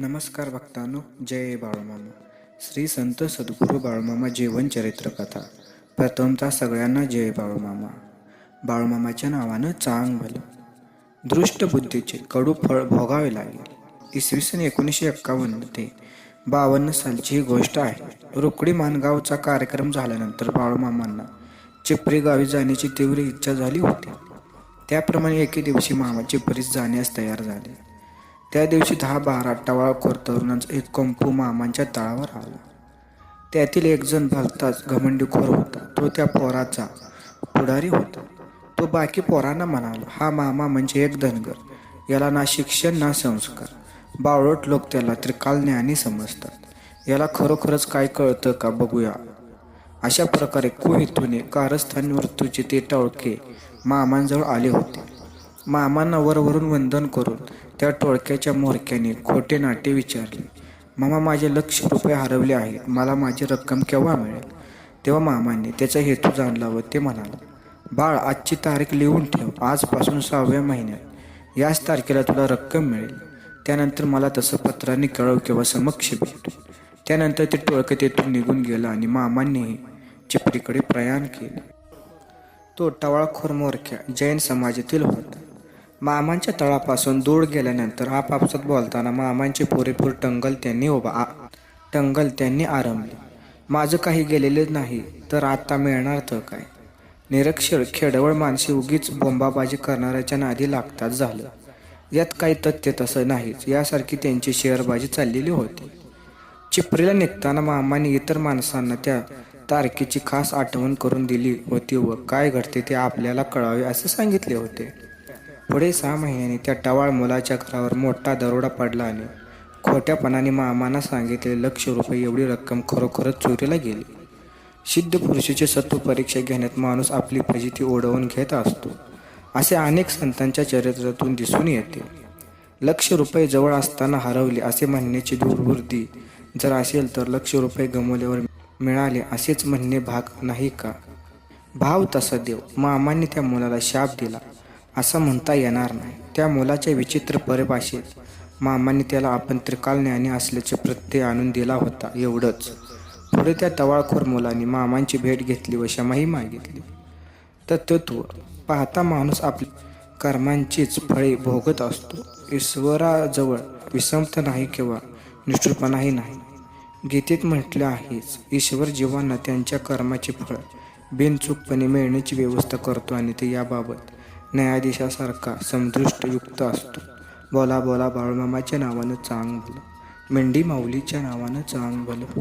नमस्कार भक्तांनो जय बाळूमामा. श्री संत सद्गुरू बाळूमामा जीवन चरित्र कथा. प्रथमतः सगळ्यांना जय बाळूमामा. बाळूमामाच्या नावानं चांग भलं. दृष्ट बुद्धीचे कडू फळ भोगावे लागेल. इसवी सन एकोणीसशे एक्कावन्न ते बावन्न सालची ही गोष्ट आहे. रुकडी मानगावचा कार्यक्रम झाल्यानंतर बाळूमामांना चिपरी गावी जाण्याची तीव्र इच्छा झाली होती. त्याप्रमाणे एके दिवशी मामा चिपरीस जाण्यास तयार झाले. त्या दिवशी दहा बारा टवाळखोर तरुणांचा एक कंपू मामांच्या तळावर आला. त्यातील एक जण भलताच घमंडीखोर होता. तो त्या पोराचा पुढारी होता. तो बाकी पोरांना म्हणाला हा मामा म्हणजे एक धनगर. याला ना शिक्षण ना संस्कार. बावळट लोक त्याला त्रिकाल ज्ञानी समजतात. याला खरोखरच काय कळतं का बघूया. अशा प्रकारे कुहितूने कारस्थानी मृत्यूचे ते टळके मामांजवळ आले होते. मामांना वरवरून वंदन करून त्या टोळक्याच्या मोरक्याने खोटे नाटे विचारले. मामा माझे लक्ष रुपये हरवले आहेत मला माझी रक्कम केव्हा मिळेल? तेव्हा मामाने त्याचा हेतू जाणला व ते म्हणाला बाळ आजची तारीख लिहून ठेव. आजपासून सहाव्या महिन्यात. याच तारखेला तुला रक्कम मिळेल. त्यानंतर मला तसं पत्राने कळव किंवा समक्ष भेटू. त्यानंतर ते टोळकं तेथून निघून गेलं आणि मामांनीही चिपरीकडे प्रयाण केले. तो टवाळखोर मोरक्या जैन समाजातील होता. मामांच्या तळापासून दूर गेल्यानंतर आपापसात बोलताना मामांचे पुरेपूर टंगल त्यांनी उभा आ टंगल त्यांनी आरंभले. माझं काही गेलेलं नाही तर आत्ता मिळणार तर काय? निरक्षर खेडवळ माणसे उगीच बोंबाबाजी करणाऱ्याच्या नादी लागतात झालं. यात काही तथ्य तसं नाहीच यासारखी त्यांची शेअरबाजी चाललेली होती. चिपरीला निघताना मामाने इतर माणसांना त्या तारखेची खास आठवण करून दिली होती व काय घडते ते आपल्याला कळावे असे सांगितले होते. पुढे सहा महिन्याने त्या टवाळ मुलाच्या घरावर मोठा दरोडा पडला आणि खोट्यापणाने मामांना सांगितले लक्ष रुपये एवढी रक्कम खरोखरच चोरीला गेली. सिद्ध पुरुषाचे सत्व परीक्षा घेण्यात माणूस आपली फजिती ओढवून घेत असतो असे अनेक संतांच्या चरित्रातून दिसून येते. लक्ष रुपये जवळ असताना हरवले असे म्हणण्याची दुर्वृत्ती जर असेल तर लक्ष रुपये गमवल्यावर मिळाले असेच म्हणणे भाग नाही का? भाव तसा देव मामांनी त्या मुलाला शाप दिला. असं म्हणता येणार नाही. त्या मुलाच्या विचित्र परिभाषेत मामांनी त्याला आपण त्रिकाल ज्ञानी असल्याचे प्रत्यय आणून दिला होता एवढंच. पुढे त्या तवाळखोर मुलाने मामांची भेट घेतली व क्षमाही मागितली. तत्त्व पाहता माणूस आपल्या कर्मांचीच फळे भोगत असतो. ईश्वराजवळ विषमता नाही किंवा निष्ठुरपणाही नाही. गीतेत म्हटलं आहेच ईश्वर जीवांना त्यांच्या कर्माची फळ बिनचूकपणे मिळण्याची व्यवस्था करतो आणि ते याबाबत न्यायाधीशासारखा समदृष्टयुक्त असतो. बोला बोला बाळूमामाच्या नावानं चांग भलं मेंढी माऊलीच्या नावानं चांग भलं